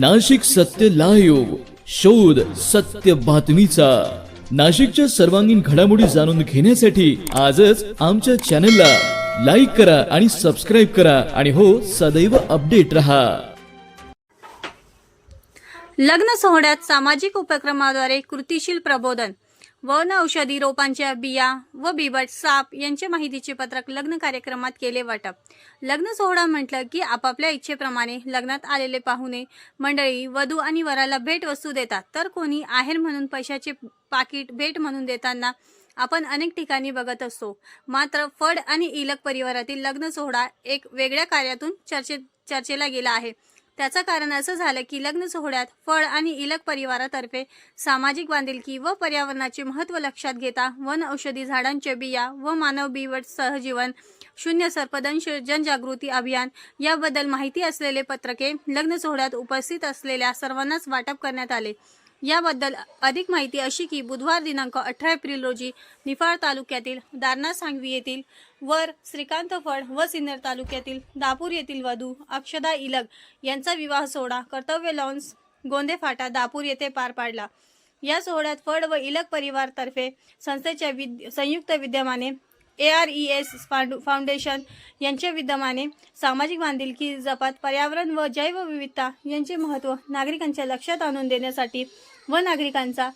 नाशिक सत्य लाईव्ह शोध सत्य बातमीचा. नाशिकच्या सर्वांगीण घडामोडी जाणून घेण्यासाठी आजच आमच्या चॅनलला लाईक करा आणि सबस्क्राईब करा आणि हो सदैव अपडेट रहा. लग्न सोहळ्यात सामाजिक उपक्रमाद्वारे कृतिशील प्रबोधन. वन औषधी रोपांच्या बिया व बिबट साप यांच्या माहितीचे पत्रक लग्न कार्यक्रमात केले वाटप. लग्न सोहळा म्हटलं की आपापल्या इच्छेप्रमाणे लग्नात आलेले पाहुणे मंडळी वधू आणि वराला भेट वस्तू देतात. तर कोणी आहेर म्हणून पैशाचे पाकिट भेट म्हणून देताना आपण अनेक ठिकाणी बघत असतो. मात्र फड आणि इलक परिवारातील लग्न सोहळा एक वेगळ्या कार्यातून चर्चेत चर्चेला गेला आहे. त्याचं कारण असं झालं की लग्न सोहळ्यात फळ आणि इलक परिवारातर्फे सामाजिक बांधिलकी व पर्यावरणाचे महत्त्व लक्षात घेता वन औषधी झाडांचे बिया व मानव बिवट सहजीवन शून्य सर्पदंश जनजागृती अभियान याबद्दल माहिती असलेले पत्रके लग्न सोहळ्यात उपस्थित असलेल्या सर्वांनाच वाटप करण्यात आले. याबद्दल अधिक माहिती अशी की बुधवार दिनांक अठरा एप्रिल रोजी निफाड तालुक्यातील दारणा सांगवी येथील वर श्रीकांत फड व सिन्नर तालुक्यातील दापूर येथील वधू अक्षदा इलग यांचा विवाह सोहळा कर्तव्य लॉन्स गोंदे फाटा दापूर येथे पार पाडला. या सोहळ्यात फड व इलग परिवारतर्फे संस्थेच्या विद संयुक्त विद्यमाने A R E S foundation यांच्या विद्यमाने सामाजिक बांधिलकी जपात पर्यावरण व जैवविविधता यांचे महत्त्व नागरिकांच्या लक्षात आणून देण्यासाठी व नागरिकांचा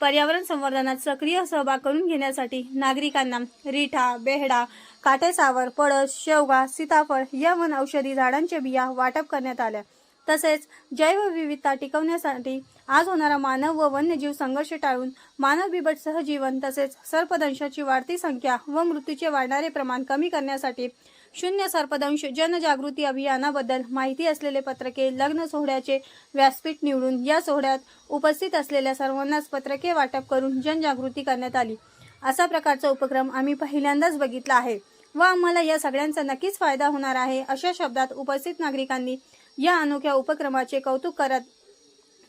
पर्यावरण संवर्धनात सक्रिय सहभाग करून घेण्यासाठी नागरिकांना रिठा बेहडा काटेसावर पळस शेवगा सीताफळ या वन औषधी झाडांच्या बिया वाटप करण्यात आल्या. तसेच जैवविविधता टिकवण्यासाठी आज होणारा मानव व वन्यजीव संघर्ष टाळून मानव बिबट सहजीवन तसेच सर्पदंशाची वाढती संख्या व मृत्यूचे वाढणारे प्रमाण कमी करण्यासाठी शून्य सर्पदंश जनजागृती अभियानाबद्दल माहिती असलेले पत्रके लग्न सोहळ्याचे व्यासपीठ निवडून या सोहळ्यात उपस्थित असलेल्या सर्वांनाच पत्रके वाटप करून जनजागृती करण्यात आली. असा प्रकारचा उपक्रम आम्ही पहिल्यांदाच बघितला आहे व आम्हाला या सगळ्यांचा नक्कीच फायदा होणार आहे अशा शब्दात उपस्थित नागरिकांनी या अनोख्या उपक्रमाचे कौतुक करत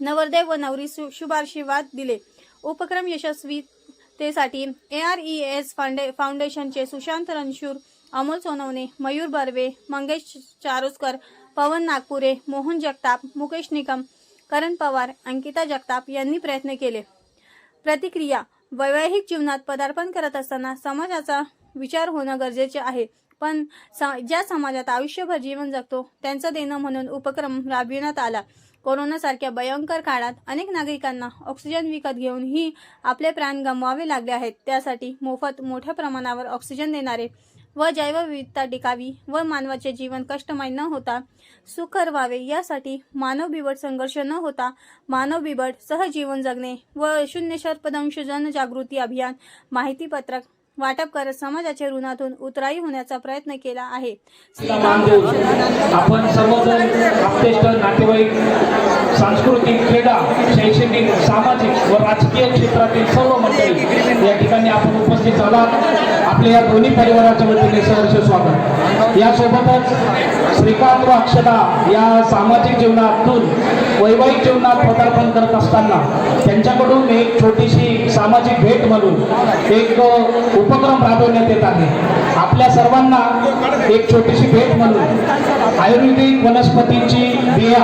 नवरदेव व नवरी शुभाशीर्वाद दिले. उपक्रम यशस्वीतेसाठी ए आर ई एस फाउंडे फाउंडेशनचे सुशांत रणशूर अमोल सोनवणे मयूर बर्वे मंगेश चारोस्कर पवन नागपुरे मोहन जगताप मुकेश निकम करण पवार अंकिता जगताप यांनी प्रयत्न केले. प्रतिक्रिया वैवाहिक जीवनात पदार्पण करत असताना समाजाचा विचार होणं गरजेचे आहे. पण स- ज्या समाजात आयुष्यभर जीवन जगतो त्यांचं देणं म्हणून उपक्रम राबविण्यात आला. कोरोनासारख्या भयंकर काळात अनेक नागरिकांना ऑक्सिजन विकत घेऊनही आपले प्राण गमवावे लागले आहेत. त्यासाठी मोफत मोठ्या प्रमाणावर ऑक्सिजन देणारे व जैवविविधता टिकावी व मानवाचे जीवन कष्टमय न होता सुखर व्हावे यासाठी मानव बिबट संघर्ष न होता मानव बिबट सहजीवन जगणे व शून्य सर्पदंश जनजागृती अभियान माहितीपत्रक वाटप करत समाजाच्या ऋणातून उतराई होण्याचा प्रयत्न केला आहे. आपण सर्वजण आपतेष्ट नातेवाईक सांस्कृतिक क्रीडा शैक्षणिक सामाजिक व राजकीय क्षेत्रातील सर्व मंडळी या ठिकाणी आपण उपस्थित झालात. आपल्या या दोन्ही परिवाराच्या वतीने सहर्ष स्वागत. यासोबतच श्रीकांत व अक्षता या सामाजिक जीवनातून वैवाहिक जीवनात पदार्पण करत असताना त्यांच्याकडून एक छोटीशी सामाजिक भेट म्हणून एक उपक्रम राबवण्यात येत आहे. आपल्या सर्वांना एक छोटीशी भेट म्हणून आयुर्वेदिक वनस्पतींची बिया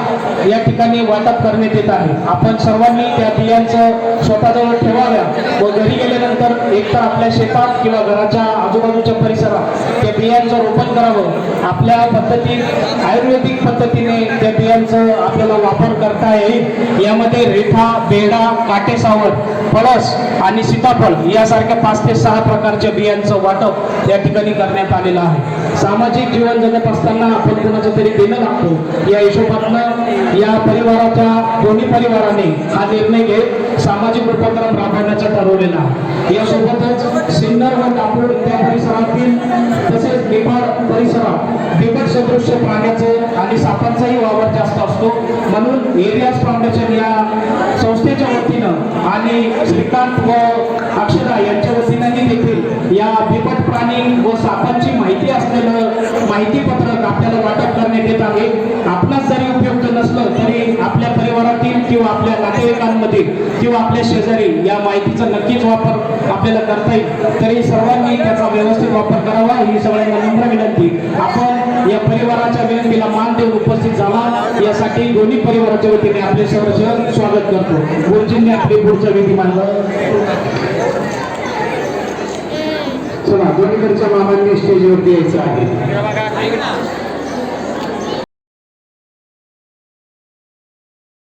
या ठिकाणी वाटप करण्यात येत आहे. आपण सर्वांनी त्या बियांचं स्वतःजवळ ठेवाव्या व घरी गेल्यानंतर एकतर आपल्या शेतात किंवा घराच्या आजूबाजूच्या परिसरात त्या बियांचं रोपण करावं. आपल्या पद्धतीत आयुर्वेदिक पद्धतीने त्या बियांचं आपल्याला वापर करता येईल. यामध्ये रेठा बेडा काटेसावर फळस आणि सीताफळ यासारख्या पाच ते सहा प्रकार प्रकारच्या बियांचं वाटप या ठिकाणी करण्यात आलेलं आहे. सामाजिक जीवन जगत असताना आपण कुणाचं तरी देणं लागतो. या हिशोबातनं या परिवाराच्या दोन्ही परिवाराने हा निर्णय घेत सामाजिक उपक्रम राबवण्याचा ठरवलेला आहे. यासोबतच सिन्नर व दापोड त्या परिसरातील तसेच नेपाळ परिसरात बिकट सदृश्य प्राण्याचं आणि सापांचाही वावर जास्त असतो. म्हणून एरियाज फाउंडेशन या संस्थेच्या वतीनं आणि श्रीकांत व अक्षरा यांच्या वतीनं किंवा आपल्या नातेवाईकांमध्ये किंवा आपल्या शेजारी या माहितीचा नक्कीच वापर आपल्याला करता येईल. तरी सर्वांनी त्याचा व्यवस्थित वापर करावा. ही सगळ्यांना नम्र विनंती. आपण या परिवाराच्या विनंतीला मान देऊन उपस्थित झाला. यासाठी दोन्ही परिवाराच्या वतीने आपले सहर्ष स्वागत करतो. गुरुजींनी आपली पुढचा विधी मानला चला दोन्हीकडच्या मामांनी स्टेजवरती यायचं आहे.